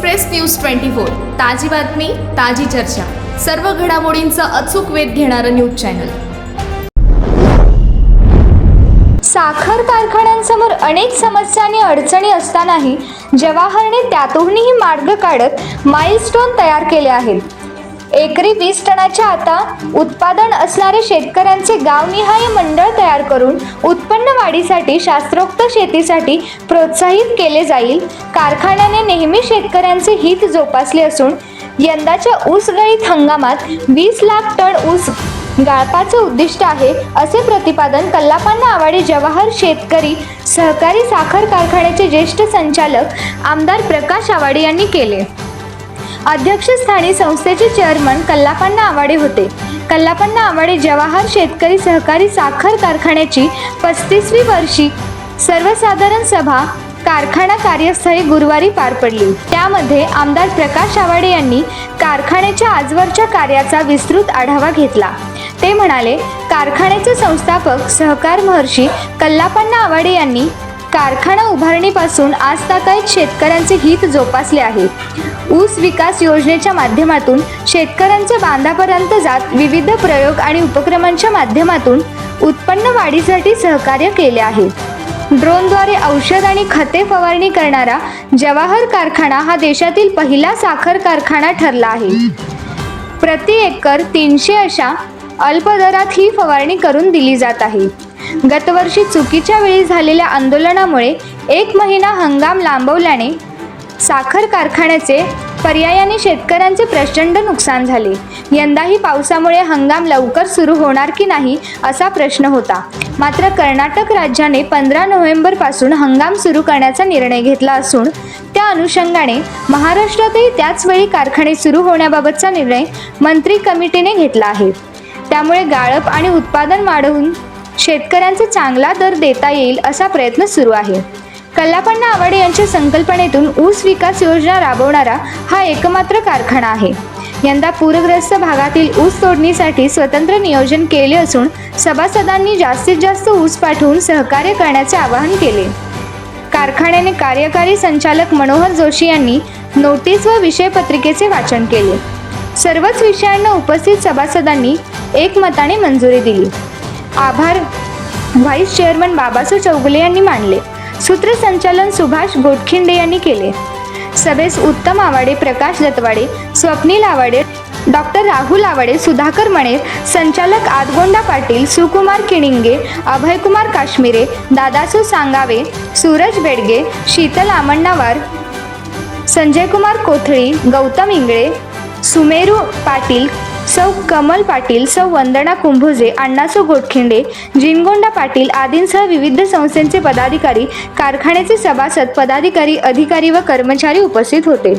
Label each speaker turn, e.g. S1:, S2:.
S1: Express news twenty four. ताजी बातमी ताजी चर्चा. सर्व घडामोडींचा अचूक वेध घेणारं न्यूज चॅनल.
S2: साखर कारखान्यांसमोर अनेक समस्या आणि अडचणी असतानाही जवाहरने त्यातूनही मार्ग काढत माइलस्टोन तयार केले आहेत. एकरी वीस टनाच्या आता उत्पादन असणारे शेतकऱ्यांचे गावनिहाय मंडळ तयार करून उत्पन्न वाढीसाठी शास्त्रोक्त शेतीसाठी प्रोत्साहित केले जाईल. कारखान्याने नेहमी शेतकऱ्यांचे हित जोपासले असून यंदाच्या ऊस गळीत हंगामात वीस लाख टन ऊस गाळपाचे उद्दिष्ट आहे असे प्रतिपादन कल्लापांना आवाडे जवाहर शेतकरी सहकारी साखर कारखान्याचे ज्येष्ठ संचालक आमदार प्रकाश आवाडे यांनी केले. अध्यक्षस्थानी संस्थेचे चेअरमन कल्लापन्ना आवाडे होते. कल्लापन्ना आवाडे जवाहर शेतकरी सहकारी साखर कारखान्याची पस्तीसवी वर्षी सर्वसाधारण सभा कारखाना कार्यस्थळी गुरुवारी पार पडली. त्यामध्ये आमदार प्रकाश आवाडे यांनी कारखान्याच्या आजवरच्या कार्याचा विस्तृत आढावा घेतला. ते म्हणाले कारखान्याचे संस्थापक सहकार महर्षी कल्लापन्ना आवाडे यांनी कारखाना उभारणीपासून आज शेतकऱ्यांचे हित जोपासले आहे. ऊस विकास योजनेच्या माध्यमातून शेतकऱ्यांच्या बांधापर्यंत जात विविध प्रयोग आणि उपक्रमांच्या माध्यमातून उत्पन्न वाढीसाठी सहकार्य केले आहे. ड्रोनद्वारे औषध आणि खते फवारणी करणारा जवाहर कारखाना हा देशातील पहिला साखर कारखाना ठरला आहे. प्रति एकर तीनशे अशा अल्पदरात ही फवारणी करून दिली जात आहे. गतवर्षी चुकीच्या वेळी झालेल्या आंदोलनामुळे एक महिना हंगाम लांबवल्याने साखर कारखान्याचे पर्यायाने शेतकऱ्यांचे प्रचंड नुकसान झाले. यंदाही पावसामुळे हंगाम लवकर सुरू होणार की नाही असा प्रश्न होता. मात्र कर्नाटक राज्याने पंधरा नोव्हेंबरपासून हंगाम सुरू करण्याचा निर्णय घेतला असून त्या अनुषंगाने महाराष्ट्रातही त्याच वेळी कारखाने सुरू होण्याबाबतचा निर्णय मंत्री कमिटीने घेतला आहे. त्यामुळे गाळप आणि उत्पादन वाढवून शेतकऱ्यांचा चांगला दर देता येईल असा प्रयत्न सुरू आहे. कल्लापण्णा आवाडे यांच्या संकल्पनेतून ऊस विकास योजना राबवणारा हा एकमात्र कारखाना आहे. यंदा पूरग्रस्त भागातील ऊस तोडणीसाठी स्वतंत्र नियोजन केले असून सभासदांनी जास्तीत जास्त ऊस पाठवून सहकार्य करण्याचे आवाहन केले. कारखान्याने कार्यकारी संचालक मनोहर जोशी यांनी नोटीस व विषय पत्रिकेचे वाचन केले. सर्वच विषयांना उपस्थित सभासदांनी एकमताने मंजुरी दिली. आभार. व्हाईस चेअरमन बाबासाहेब चौगुले यांनी मानले. सूत्रसंचालन सुभाष गोटखिंडे यांनी केले. सभेस उत्तम आवाडे प्रकाश दत्वाडे स्वप्नील आवाडे डॉक्टर राहुल आवाडे सुधाकर मणेर संचालक आदगोंडा पाटील सुकुमार किणिंगे अभयकुमार काश्मीरे दादासू सांगावे सूरज बेडगे शीतल आमण्णावार संजय कुमार कोथळी गौतम इंगळे सुमेरू पाटील सौ कमल पाटील सौ वंदना कुंभुजे अण्णासो गोटखिंडे जिनगोंडा पाटील आदींसह विविध संस्थांचे पदाधिकारी कारखान्याचे सभासद पदाधिकारी अधिकारी व कर्मचारी उपस्थित होते.